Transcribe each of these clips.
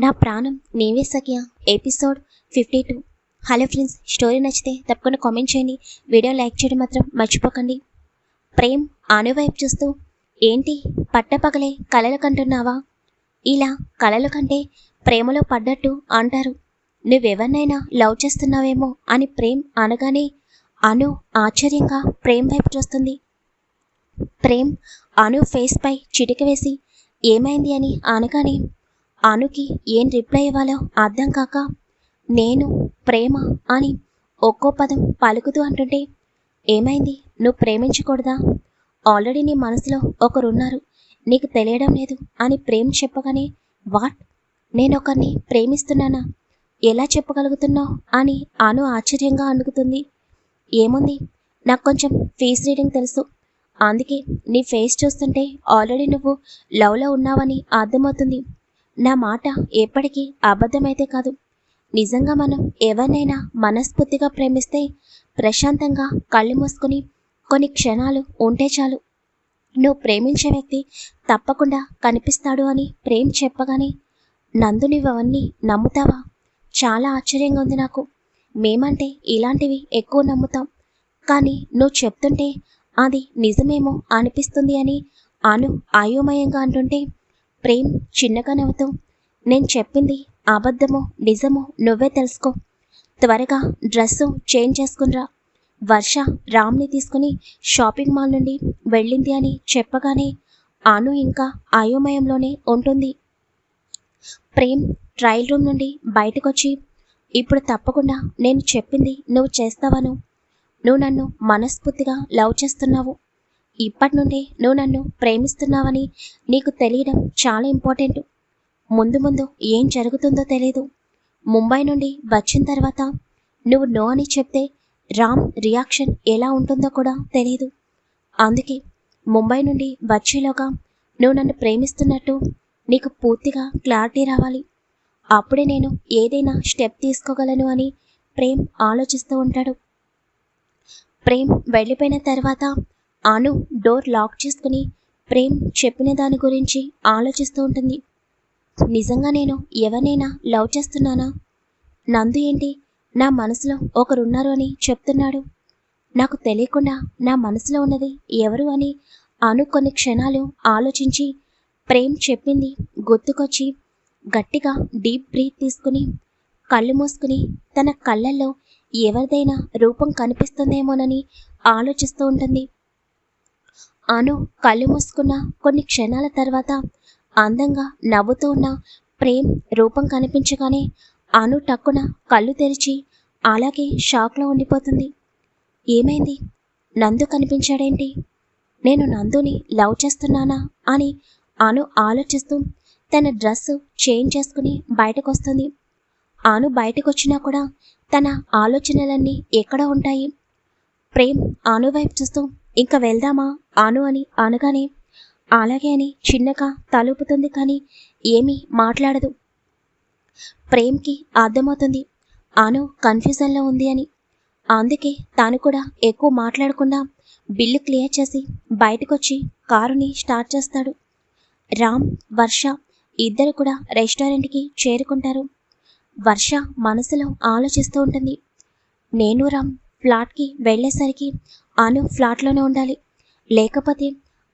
నా ప్రాణం నేవే సఖ్య. Episode fifty two. Hello friends story నచ్చితే తప్పకుండా కామెంట్ చేయండి. వీడియో లైక్ చేయడం మాత్రం మర్చిపోకండి. ప్రేమ్ ఆను వైపు చూస్తూ ఏంటి పట్టపగలే కలలు కంటున్నావా? ఇలా కలలు కంటే ప్రేమలో పడ్డట్టు అంటారు. నువ్వెవరినైనా లవ్ చేస్తున్నావేమో? అని ప్రేమ్ అనగానే అను ఆశ్చర్యంగా ప్రేమ్ వైపు చూస్తుంది. ప్రేమ్ అను ఫేస్పై చిటిక వేసి ఏమైంది? అని అనగానే అనుకి ఏం రిప్లై ఇవ్వాలో అర్థం కాక నేను ప్రేమ అని ఒక్కో పదం పలుకుతూ అంటుంటే ఏమైంది? నువ్వు ప్రేమించకూడదా? ఆల్రెడీ నీ మనసులో ఒకరున్నారు. నీకు తెలియడం లేదు అని ప్రేమ చెప్పగానే వాట్? నేను ఒకరిని ప్రేమిస్తున్నానా? ఎలా చెప్పగలుగుతున్నావు? అని అను ఆశ్చర్యంగా అణుకుతుంది. ఏముంది? నాకు కొంచెం ఫేస్ రీడింగ్ తెలుసు. అందుకే నీ ఫేస్ చూస్తుంటే ఆల్రెడీ నువ్వు లవ్లో ఉన్నావని అర్థమవుతుంది. నా మాట ఎప్పటికీ అబద్ధమైతే కాదు. నిజంగా మనం ఎవరినైనా మనస్ఫూర్తిగా ప్రేమిస్తే ప్రశాంతంగా కళ్ళు మూసుకొని కొన్ని క్షణాలు ఉంటే చాలు. నువ్వు ప్రేమించే వ్యక్తి తప్పకుండా కనిపిస్తాడు అని ప్రేమ్ చెప్పగానే నందు నువ్వవన్నీ నమ్ముతావా? చాలా ఆశ్చర్యంగా ఉంది నాకు. మేమంటే ఇలాంటివి ఎక్కువ నమ్ముతాం. కానీ నువ్వు చెప్తుంటే అది నిజమేమో అనిపిస్తుంది అని అను అయోమయంగా అంటుంటే ప్రేమ్ చిన్నగా నవ్వుతూ నేను చెప్పింది అబద్ధమో నిజమో నువ్వే తెలుసుకో. త్వరగా డ్రెస్సు చేంజ్ చేసుకునిరా. వర్ష రామ్ని తీసుకుని షాపింగ్ మాల్ నుండి వెళ్ళింది అని చెప్పగానే అను ఇంకా అయోమయంలోనే ఉంటుంది. ప్రేమ్ ట్రయల్ రూమ్ నుండి బయటకొచ్చి ఇప్పుడు తప్పకుండా నేను చెప్పింది నువ్వు చేస్తావను నువ్వు నన్ను మనస్ఫూర్తిగా లవ్ చేస్తున్నావు. ఇప్పటి నుండి నువ్వు నన్ను ప్రేమిస్తున్నావని నీకు తెలియడం చాలా ఇంపార్టెంట్. ముందు ముందు ఏం జరుగుతుందో తెలియదు ముంబై నుండి వచ్చిన తర్వాత నువ్వు నో అని చెప్తే రామ్ రియాక్షన్ ఎలా ఉంటుందో కూడా తెలియదు అందుకే ముంబై నుండి వచ్చేలోగా నువ్వు నన్ను ప్రేమిస్తున్నట్టు నీకు పూర్తిగా క్లారిటీ రావాలి. అప్పుడే నేను ఏదైనా స్టెప్ తీసుకోగలను అని ప్రేమ్ ఆలోచిస్తూ ఉంటాడు. ప్రేమ్ వెళ్ళిపోయిన తర్వాత అను డోర్ లాక్ చేసుకుని ప్రేమ్ చెప్పిన దాని గురించి ఆలోచిస్తూ ఉంటుంది. నిజంగా నేను ఎవరినైనా లవ్ చేస్తున్నానా? నందు ఏంటి? నా మనసులో ఒకరున్నారు అని చెప్తున్నాడు. నాకు తెలియకుండా నా మనసులో ఉన్నది ఎవరు అని అను కొన్ని క్షణాలు ఆలోచించి ప్రేమ్ చెప్పింది గుర్తుకొచ్చి గట్టిగా డీప్ బ్రీత్ తీసుకుని కళ్ళు మూసుకుని తన కళ్ళల్లో ఎవరిదైనా రూపం కనిపిస్తుందేమోనని ఆలోచిస్తూ ఉంటుంది. అను కళ్ళు మూసుకున్న కొన్ని క్షణాల తర్వాత అందంగా నవ్వుతూ ఉన్న ప్రేమ్ రూపం కనిపించగానే అను టక్కున కళ్ళు తెరిచి అలాగే షాక్లో ఉండిపోతుంది. ఏమైంది? నందు కనిపించాడేంటి? నేను నందుని లవ్ చేస్తున్నానా అని అను ఆలోచిస్తూ తన డ్రెస్ చేంజ్ చేసుకుని బయటకు వస్తుంది అను బయటకు వచ్చినా కూడా తన ఆలోచనలన్నీ ఎక్కడ ఉంటాయి? ప్రేమ్ అను వైపు చూస్తూ ఇంకా వెళ్దామా? ఆను అని అనగానే అలాగే అని చిన్నగా తలుపుతుంది కానీ ఏమీ మాట్లాడదు. ప్రేమ్కి అర్థమవుతుంది. ఆను కన్ఫ్యూజన్లో ఉంది అని. అందుకే తాను కూడా ఎక్కువ మాట్లాడకుండా బిల్లు క్లియర్ చేసి బయటకొచ్చి కారుని స్టార్ట్ చేస్తాడు. రామ్ వర్ష ఇద్దరు కూడా రెస్టారెంట్కి చేరుకుంటారు. వర్ష మనసులో ఆలోచిస్తూ ఉంటుంది. నేను రామ్ ఫ్లాట్కి వెళ్ళేసరికి అను ఫ్లాట్లోనే ఉండాలి. లేకపోతే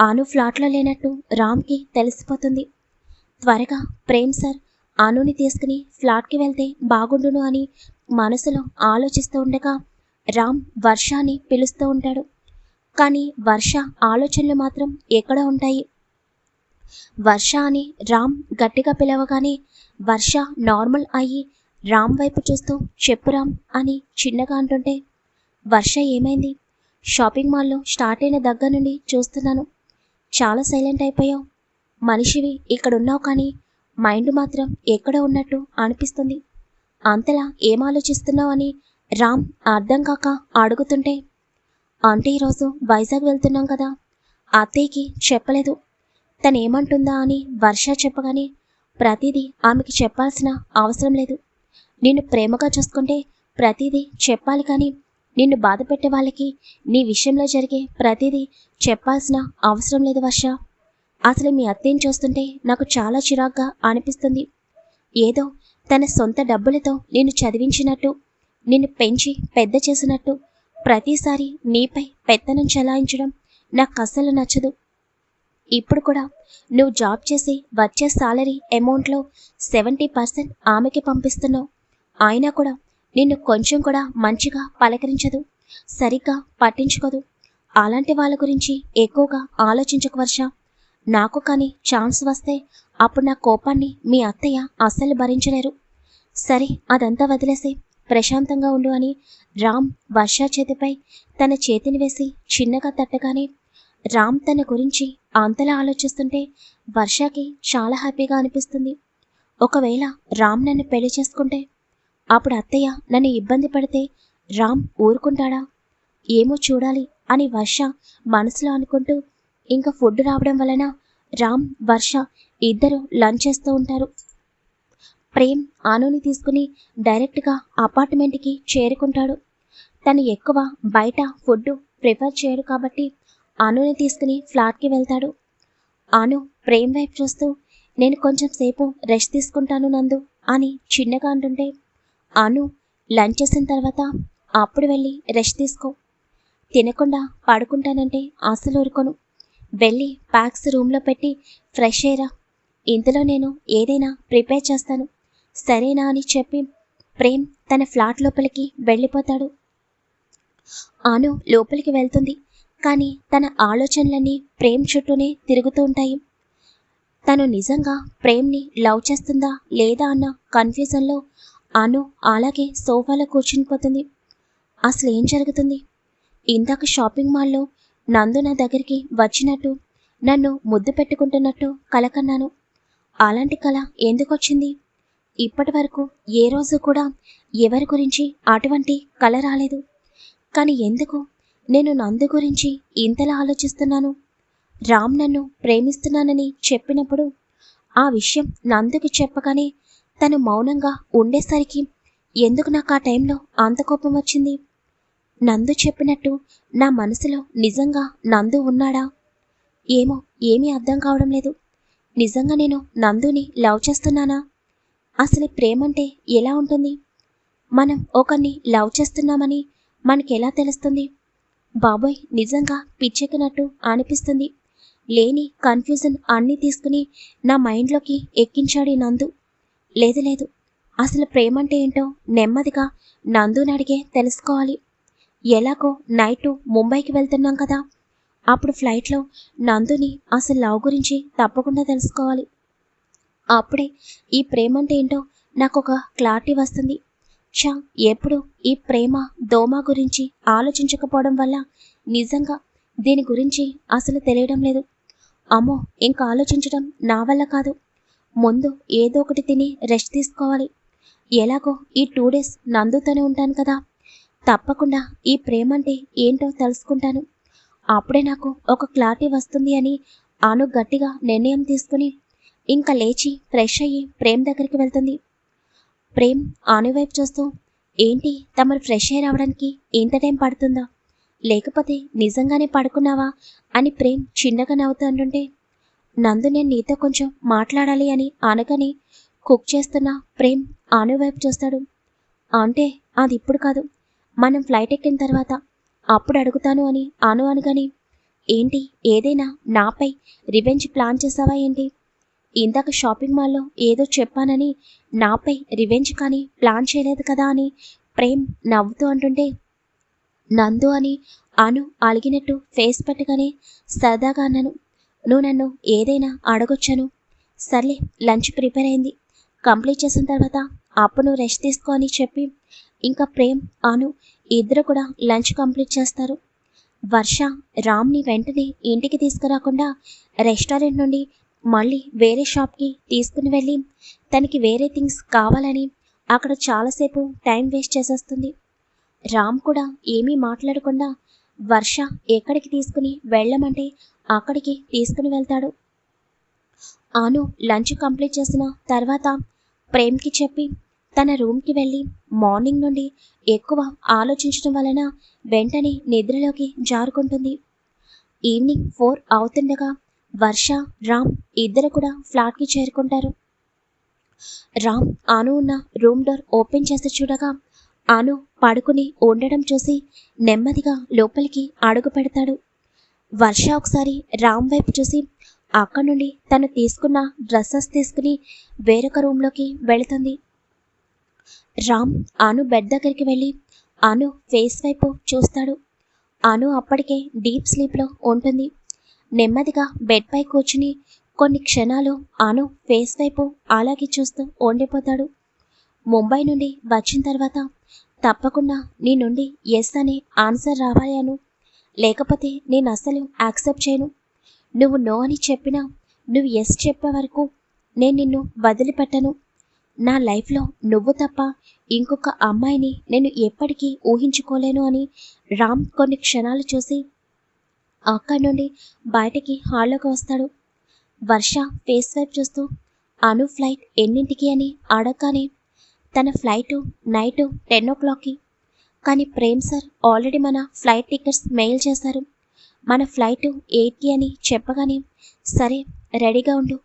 ఆను ఫ్లాట్లో లేనట్టు రామ్కి తెలిసిపోతుంది. త్వరగా ప్రేమ్ సార్ ఆనుని తీసుకుని ఫ్లాట్కి వెళ్తే బాగుండును అని మనసులో ఆలోచిస్తూ ఉండగా రామ్ వర్షాని పిలుస్తూ ఉంటాడు. కానీ వర్ష ఆలోచనలు మాత్రం ఎక్కడ ఉంటాయి. వర్ష అని రామ్ గట్టిగా పిలవగానే వర్ష నార్మల్ అయ్యి రామ్ వైపు చూస్తూ చెప్పు రామ్ అని చిన్నగా అంటుంటే వర్ష ఏమైంది? షాపింగ్ మాల్లో స్టార్ట్ అయిన దగ్గర నుండి చూస్తున్నాను. చాలా సైలెంట్ అయిపోయావు. మనిషివి ఇక్కడ ఉన్నావు కానీ మైండ్ మాత్రం ఎక్కడ ఉన్నట్టు అనిపిస్తుంది. అంతలా ఏం ఆలోచిస్తున్నావు అని రామ్ అర్థం కాక అడుగుతుంటే అంటే ఈరోజు వైజాగ్ వెళ్తున్నాం కదా అత్తయ్యకి చెప్పలేదు. తను ఏమంటుందా అని వర్ష చెప్పగానే ప్రతిదీ ఆమెకి చెప్పాల్సిన అవసరం లేదు. నిన్ను ప్రేమగా చూసుకుంటే ప్రతిదీ చెప్పాలి కానీ నిన్ను బాధ పెట్టే వాళ్ళకి నీ విషయంలో జరిగే ప్రతిదీ చెప్పాల్సిన అవసరం లేదు వర్ష. అసలు మీ అత్తేం చూస్తుంటే నాకు చాలా చిరాగ్గా అనిపిస్తుంది. ఏదో తన సొంత డబ్బులతో నిన్ను చదివించినట్టు నిన్ను పెంచి పెద్ద చేసినట్టు ప్రతిసారి నీపై పెత్తనం చలాయించడం నాకు అస్సలు నచ్చదు. ఇప్పుడు కూడా నువ్వు జాబ్ చేసి వచ్చే సాలరీ అమౌంట్లో సెవెంటీ పర్సెంట్ ఆమెకి పంపిస్తున్నావు. అయినా కూడా నిన్ను కొంచెం కూడా మంచిగా పలకరించదు సరిగ్గా పట్టించుకోదు. అలాంటి వాళ్ళ గురించి ఎక్కువగా ఆలోచించకు వర్ష. నాకు కానీ ఛాన్స్ వస్తే అప్పుడు నా కోపాన్ని మీ అత్తయ్య అస్సలు భరించలేరు. సరే అదంతా వదిలేసి ప్రశాంతంగా ఉండు అని రామ్ వర్ష చేతిపై తన చేతిని వేసి చిన్నగా తట్టగానే రామ్ తన గురించి అంతలా ఆలోచిస్తుంటే వర్షకి చాలా హ్యాపీగా అనిపిస్తుంది. ఒకవేళ రామ్ నన్ను పెళ్ళి చేసుకుంటే అప్పుడు అత్తయ్య నన్ను ఇబ్బంది పడితే రామ్ ఊరుకుంటాడా? ఏమో చూడాలి అని వర్ష మనసులో అనుకుంటూ ఇంకా ఫుడ్ రావడం వలన రామ్ వర్ష ఇద్దరు లంచ్ చేస్తూ ఉంటారు. ప్రేమ్ ఆనుని తీసుకుని డైరెక్ట్గా అపార్ట్మెంట్కి చేరుకుంటాడు. తను ఎక్కువ బయట ఫుడ్ ప్రిఫర్ చేయడు కాబట్టి అనుని తీసుకుని ఫ్లాట్కి వెళ్తాడు. అను ప్రేమ్ వైపు చూస్తూ నేను కొంచెం సేపు రెస్ట్ తీసుకుంటాను నందు అని చిన్నగా అంటుంటే అను లంచ్ చేసిన తర్వాత అప్పుడు వెళ్ళి రెస్ట్ తీసుకో. తినకుండా పడుకుంటానంటే అసలు ఊరుకోను. వెళ్ళి ప్యాక్స్ రూమ్లో పెట్టి ఫ్రెష్ అయ్యరా. ఇంతలో నేను ఏదైనా ప్రిపేర్ చేస్తాను. సరేనా అని చెప్పి ప్రేమ్ తన ఫ్లాట్ లోపలికి వెళ్ళిపోతాడు. అను లోపలికి వెళ్తుంది. కానీ తన ఆలోచనలన్నీ ప్రేమ్ చుట్టూనే తిరుగుతూ ఉంటాయి. తను నిజంగా ప్రేమ్ని లవ్ చేస్తుందా లేదా అన్న కన్ఫ్యూజన్లో అను అలాగే సోఫాలో కూర్చునిపోతుంది. అసలు ఏం జరుగుతుంది? ఇందాక షాపింగ్ మాల్లో నందు నా దగ్గరికి వచ్చినట్టు నన్ను ముద్దు పెట్టుకుంటున్నట్టు కలకన్నాను అలాంటి కళ ఎందుకు వచ్చింది ఇప్పటి వరకు ఏ రోజు కూడా ఎవరి గురించి అటువంటి కళ రాలేదు. కానీ ఎందుకు? నేను నందు గురించి ఇంతలా ఆలోచిస్తున్నాను. రామ్ నన్ను ప్రేమిస్తున్నానని చెప్పినప్పుడు ఆ విషయం నందుకి చెప్పగానే తను మౌనంగా ఉండేసరికి ఎందుకు నాకు ఆ టైంలో అంత కోపం వచ్చింది? నందు చెప్పినట్టు నా మనసులో నిజంగా నందు ఉన్నాడా? ఏమో ఏమీ అర్థం కావడం లేదు. నిజంగా నేను నందుని లవ్ చేస్తున్నానా? అసలు ప్రేమంటే ఎలా ఉంటుంది? మనం ఒకరిని లవ్ చేస్తున్నామని మనకెలా తెలుస్తుంది? బాబోయ్ నిజంగా పిచ్చెక్కినట్టు అనిపిస్తుంది. లేని కన్ఫ్యూజన్ అన్నీ తీసుకుని నా మైండ్లోకి ఎక్కించాడు ఈ నందు. లేదు లేదు. అసలు ప్రేమంటే ఏంటో నెమ్మదిగా నందుని అడిగే తెలుసుకోవాలి. ఎలాగో నైట్ ముంబైకి వెళ్తున్నాం కదా. అప్పుడు ఫ్లైట్లో నందుని అసలు లవ్ గురించి తప్పకుండా తెలుసుకోవాలి. అప్పుడే ఈ ప్రేమ అంటే ఏంటో నాకు ఒక క్లారిటీ వస్తుంది. చా ఎప్పుడు ఈ ప్రేమ దోమ గురించి ఆలోచించకపోవడం వల్ల నిజంగా దీని గురించి అసలు తెలియడం లేదు. అమ్మో ఇంకా ఆలోచించడం నా వల్ల కాదు. ముందు ఏదో ఒకటి తిని రెస్ట్ తీసుకోవాలి. ఎలాగో ఈ టూ డేస్ నందుతోనే ఉంటాను కదా. తప్పకుండా ఈ ప్రేమ అంటే ఏంటో తెలుసుకుంటాను. అప్పుడే నాకు ఒక క్లారిటీ వస్తుంది అని ఆను గట్టిగా నిర్ణయం తీసుకుని ఇంకా లేచి ఫ్రెష్ అయ్యి ప్రేమ్ దగ్గరికి వెళ్తుంది. ప్రేమ్ ఆను వైపు చూస్తూ ఏంటి తమరు ఫ్రెష్ అయ్యి రావడానికి ఇంత టైం పడుతుందా? లేకపోతే నిజంగానే పడుకున్నావా? అని ప్రేమ్ చిన్నగా నవ్వుతూ అంటుంటే నందు నేను నీతో కొంచెం మాట్లాడాలి అని అనగానే కుక్ చేస్తున్న ప్రేమ్ ఆను వైపు చూస్తాడు. అంటే అది ఇప్పుడు కాదు. మనం ఫ్లైట్ ఎక్కిన తర్వాత అప్పుడు అడుగుతాను అని ఆను అనగాని ఏంటి ఏదైనా నాపై రివెంజ్ ప్లాన్ చేసావా ఏంటి? ఇందాక షాపింగ్ మాల్లో ఏదో చెప్పానని నాపై రివెంజ్ కానీ ప్లాన్ చేయలేదు కదా అని ప్రేమ్ నవ్వుతూ అంటుంటే నందు అని అను అలిగినట్టు ఫేస్ పెట్టగానే సరదాగా అన్నాను నువ్వు నన్ను ఏదైనా అడగొచ్చాను. సర్లే లంచ్ ప్రిపేర్ అయింది. కంప్లీట్ చేసిన తర్వాత అప్పును రెస్ట్ తీసుకో అని చెప్పి ఇంకా ప్రేమ్ అను ఇద్దరు కూడా లంచ్ కంప్లీట్ చేస్తారు. వర్ష రామ్ని వెంటనే ఇంటికి తీసుకురాకుండా రెస్టారెంట్ నుండి మళ్ళీ వేరే షాప్కి తీసుకుని వెళ్ళి తనకి వేరే థింగ్స్ కావాలని అక్కడ చాలాసేపు టైం వేస్ట్ చేసేస్తుంది. రామ్ కూడా ఏమీ మాట్లాడకుండా వర్ష ఎక్కడికి తీసుకుని వెళ్ళమంటే అక్కడికి తీసుకుని వెళ్తాడు. ఆను లంచ్ కంప్లీట్ చేసిన తర్వాత ప్రేమ్కి చెప్పి తన రూమ్కి వెళ్ళి మార్నింగ్ నుండి ఎక్కువ ఆలోచించడం వలన వెంటనే నిద్రలోకి జారుకుంటుంది. ఈవినింగ్ ఫోర్ అవుతుండగా వర్ష రామ్ ఇద్దరు కూడా ఫ్లాట్కి చేరుకుంటారు. రామ్ ఆను ఉన్న రూమ్ డోర్ ఓపెన్ చేసి చూడగా ఆను పడుకుని ఉండడం చూసి నెమ్మదిగా లోపలికి అడుగు పెడతాడు. వర్ష ఒకసారి రామ్ వైపు చూసి అక్కడి నుండి తను తీసుకున్న డ్రెస్సెస్ తీసుకుని వేరొక రూమ్లోకి వెళుతుంది. రామ్ అను బెడ్ దగ్గరికి వెళ్ళి అను ఫేస్ వైపు చూస్తాడు. అను అప్పటికే డీప్ స్లీప్లో ఉంటుంది. నెమ్మదిగా బెడ్ పై కూర్చుని కొన్ని క్షణాలు అను ఫేస్ వైపు అలాగే చూస్తూ ఉండిపోతాడు. ముంబై నుండి వచ్చిన తర్వాత తప్పకుండా నీ నుండి ఎస్ అనే ఆన్సర్ రావాలి అను. లేకపోతే నేను అసలు యాక్సెప్ట్ చేయను. నువ్వు నో అని చెప్పినా నువ్వు ఎస్ చెప్పే వరకు నేను నిన్ను వదిలిపెట్టను. నా లైఫ్లో నువ్వు తప్ప ఇంకొక అమ్మాయిని నేను ఎప్పటికీ ఊహించుకోలేను అని రామ్ కొన్ని క్షణాలు చూసి అక్కడి నుండి బయటికి హాల్లోకి వస్తాడు. వర్ష ఫేస్ వైపు చూస్తూ అను ఫ్లైట్ ఎన్నింటికి? అని అడగగానే తన ఫ్లైటు నైటు టెన్ ఓ క్లాక్కి కానీ ప్రేమ్ సార్ ఆల్రెడీ మన ఫ్లైట్ టికెట్స్ మెయిల్ చేశారు. మన ఫ్లైట్ ఎయిటీ అని చెప్పగానే సరే రెడీగా ఉండు.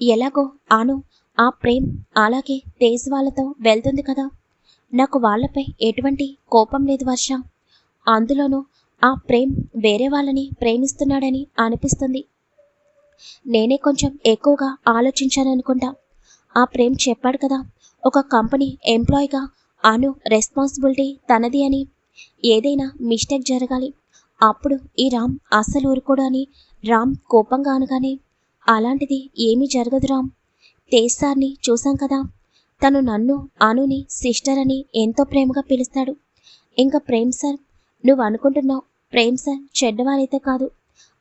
ఎలాగో ఆను ఆ ప్రేమ్ అలాగే తేజ్ వాళ్ళతో వెళ్తుంది కదా. నాకు వాళ్ళపై ఎటువంటి కోపం లేదు వర్ష. అందులోనూ ఆ ప్రేమ్ వేరే వాళ్ళని ప్రేమిస్తున్నాడని అనిపిస్తుంది. నేనే కొంచెం ఎక్కువగా ఆలోచించాననుకుంటా. ఆ ప్రేమ్ చెప్పాడు కదా ఒక కంపెనీ ఎంప్లాయీగా అను రెస్పాన్సిబిలిటీ తనది అని. ఏదైనా మిస్టేక్ జరగాలి. అప్పుడు ఈ రామ్ అస్సలు ఊరుకోడు అని రామ్ కోపంగా అనగానే అలాంటిది ఏమీ జరగదు రామ్. తేజ్ సార్ని చూశాం కదా. తను నన్ను అనుని సిస్టర్ అని ఎంతో ప్రేమగా పిలుస్తాడు. ఇంకా ప్రేమ్ సార్ నువ్వు అనుకుంటున్నావు ప్రేమ్ సార్ చెడ్డవారైతే కాదు.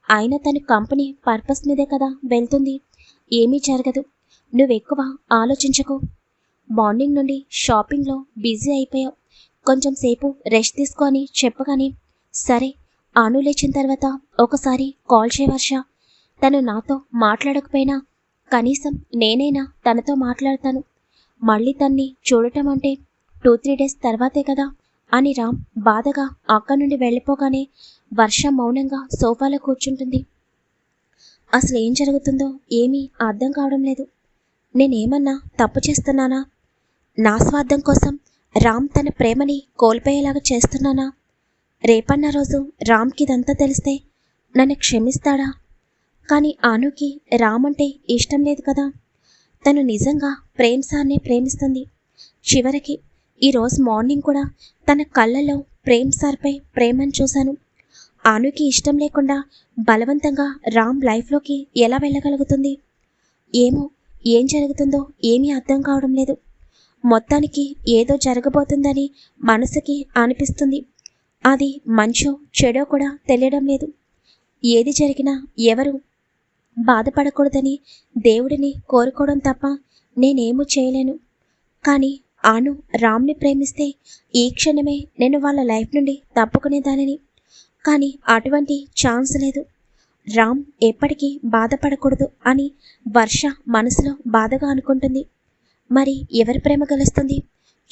అయినా తన కంపెనీ పర్పస్ మీదే కదా వెళ్తుంది. ఏమీ జరగదు. నువ్వెక్కువ ఆలోచించకు. మార్నింగ్ నుండి షాపింగ్లో బిజీ అయిపోయావు. కొంచెం సేపు రెస్ట్ తీసుకో అని చెప్పగానే సరే అను లేచిన తర్వాత ఒకసారి కాల్ చేయవర్ష తను నాతో మాట్లాడకపోయినా కనీసం నేనైనా తనతో మాట్లాడతాను. మళ్ళీ తన్ని చూడటం అంటే టూ త్రీ డేస్ తర్వాతే కదా అని రామ్ బాధగా అక్కడి నుండి వెళ్ళిపోగానే వర్ష మౌనంగా సోఫాలో కూర్చుంటుంది. అసలు ఏం జరుగుతుందో ఏమీ అర్థం కావడం లేదు. నేనేమన్నా తప్పు చేస్తున్నానా? నా స్వార్థం కోసం రామ్ తన ప్రేమని కోల్పోయేలాగా చేస్తున్నానా? రేపన్న రోజు రామ్కి ఇదంతా తెలిస్తే నన్ను క్షమిస్తాడా? కానీ ఆనుకి రామ్ అంటే ఇష్టం లేదు కదా. తను నిజంగా ప్రేమ్ సార్నే ప్రేమిస్తుంది. చివరికి ఈరోజు మార్నింగ్ కూడా తన కళ్ళల్లో ప్రేమ్ సార్పై ప్రేమను చూశాను. ఆనుకి ఇష్టం లేకుండా బలవంతంగా రామ్ లైఫ్లోకి ఎలా వెళ్ళగలుగుతుంది? ఏమో ఏం జరుగుతుందో ఏమీ అర్థం కావడం లేదు. మొత్తానికి ఏదో జరగబోతుందని మనసుకి అనిపిస్తుంది. అది మంచో చెడో కూడా తెలియడం లేదు. ఏది జరిగినా ఎవరు బాధపడకూడదని దేవుడిని కోరుకోవడం తప్ప నేనేమూ చేయలేను. కానీ ఆను రామ్ని ప్రేమిస్తే ఈ క్షణమే నేను వాళ్ళ లైఫ్ నుండి తప్పుకునేదానిని. కానీ అటువంటి ఛాన్స్ లేదు. రామ్ ఎప్పటికీ బాధపడకూడదు అని వర్ష మనసులో బాధగా అనుకుంటుంది. మరి ఎవరి ప్రేమ గెలుస్తుంది?